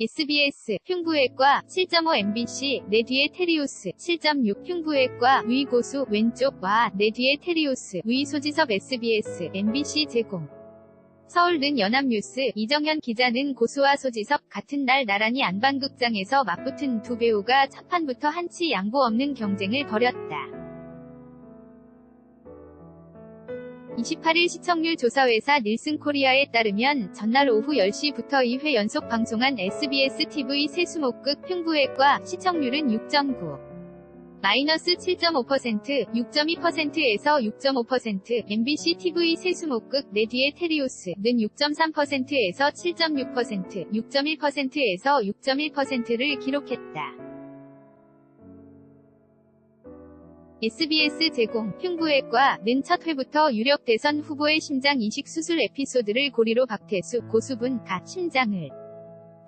SBS 흉부외과 7.5 MBC 내 뒤에 테리우스 7.6 흉부외과 위 고수 왼쪽 와내 뒤에 테리우스 위 소지섭 SBS MBC 제공 서울는 연합뉴스 이정현 기자는 고수와 소지섭 같은 날 나란히 안방극장에서 맞붙은 두 배우가 첫 판부터 한치 양보 없는 경쟁을 벌였다. 28일 시청률 조사회사 닐슨 코리아에 따르면 전날 오후 10시부터 2회 연속 방송한 SBS TV 세수목극 흉부외과 시청률은 6.9. 마이너스 7.5%, 6.2%에서 6.5%, MBC TV 세수목극 내 뒤에 테리우스는 6.3%에서 7.6%, 6.1%에서 6.1%를 기록했다. SBS 제공 흉부외과는 첫 회부터 유력 대선 후보의 심장 이식 수술 에피소드를 고리로 박태수, 고수분, 가 심장을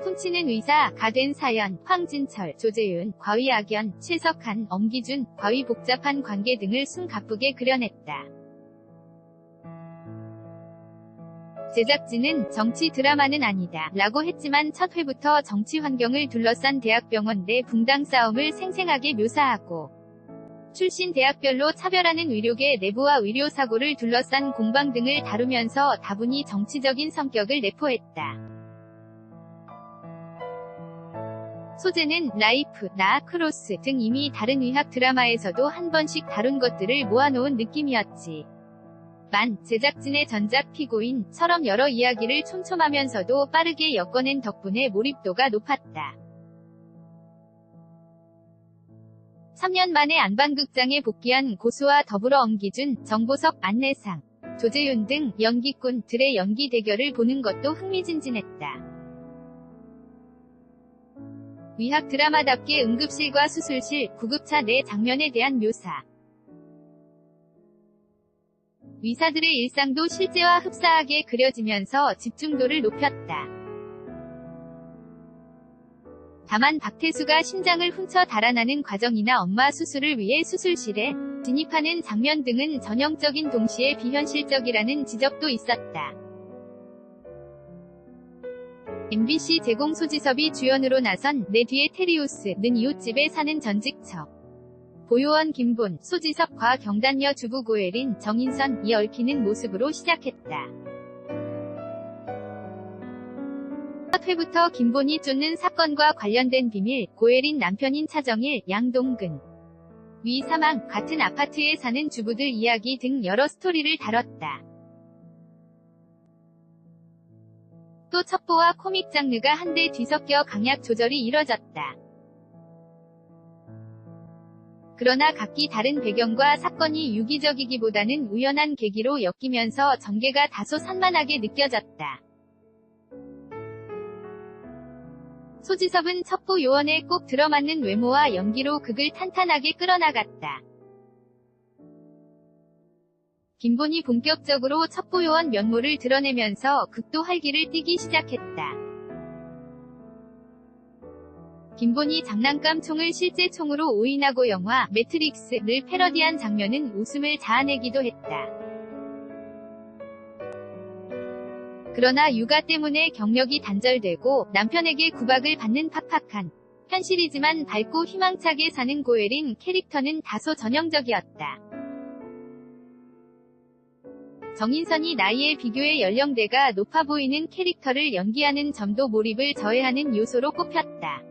훔치는 의사, 가된 사연, 황진철, 조재윤, 과위 악연, 최석한, 엄기준, 과위 복잡한 관계 등을 숨가쁘게 그려냈다. 제작진은 정치 드라마는 아니다 라고 했지만 첫 회부터 정치 환경을 둘러싼 대학병원 내 붕당 싸움을 생생하게 묘사하고 출신 대학별로 차별하는 의료계 내부와 의료 사고를 둘러싼 공방 등을 다루면서 다분히 정치적인 성격을 내포했다. 소재는 라이프, 나, 크로스 등 이미 다른 의학 드라마에서도 한 번씩 다룬 것들을 모아놓은 느낌이었지. 만, 제작진의 전작 피고인처럼 여러 이야기를 촘촘하면서도 빠르게 엮어낸 덕분에 몰입도가 높았다. 3년 만에 안방극장에 복귀한 고수와 더불어 엄기준, 정보석, 안내상, 조재윤 등 연기꾼들의 연기 대결을 보는 것도 흥미진진했다. 위학 드라마답게 응급실과 수술실, 구급차 내 장면에 대한 묘사. 의사들의 일상도 실제와 흡사하게 그려지면서 집중도를 높였다. 다만 박태수가 심장을 훔쳐 달아나는 과정이나 엄마 수술을 위해 수술실에 진입하는 장면 등은 전형적인 동시에 비현실적이라는 지적도 있었다. MBC 제공 소지섭이 주연으로 나선 내 뒤에 테리우스는 이웃집에 사는 전직척. 보요원 김본, 소지섭 과 경단녀 주부 고혜린, 정인선, 이 얽히는 모습으로 시작했다. 첫 회부터 김본이 쫓는 사건과 관련된 비밀, 고혜린 남편인 차정일, 양동근. 위 사망, 같은 아파트에 사는 주부들 이야기 등 여러 스토리를 다뤘다. 또 첩보와 코믹 장르가 한데 뒤섞여 강약 조절이 이뤄졌다. 그러나 각기 다른 배경과 사건이 유기적이기보다는 우연한 계기로 엮이면서 전개가 다소 산만하게 느껴졌다. 소지섭은 첩보 요원에 꼭 들어맞는 외모와 연기로 극을 탄탄하게 끌어나갔다. 김본이 본격적으로 첩보 요원 면모를 드러내면서 극도 활기를 띠기 시작했다. 김본이 장난감 총을 실제 총으로 오인하고 영화 매트릭스를 패러디한 장면은 웃음을 자아내기도 했다. 그러나 육아 때문에 경력이 단절되고 남편에게 구박을 받는 팍팍한 현실이지만 밝고 희망차게 사는 고혜린 캐릭터는 다소 전형적이었다. 정인선이 나이에 비교해 연령대가 높아 보이는 캐릭터를 연기하는 점도 몰입을 저해하는 요소로 꼽혔다.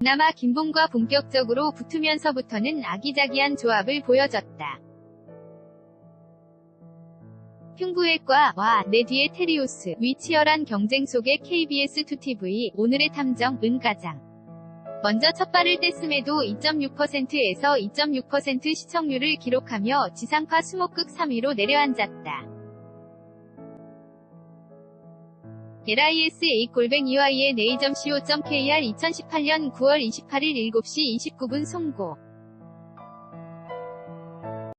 그나마 김봉과 본격적으로 붙으면서부터는 아기자기한 조합을 보여줬다. 흉부외과 와 내 뒤에 테리우스 위 치열한 경쟁 속의 KBS2TV 오늘의 탐정 은가장 먼저 첫 발을 뗐음에도 2.6%에서 2.6% 시청률을 기록하며 지상파 수목극 3위로 내려앉았다. LISA 골뱅 EY의 네이점 co.kr 2018년 9월 28일 7시 29분 송고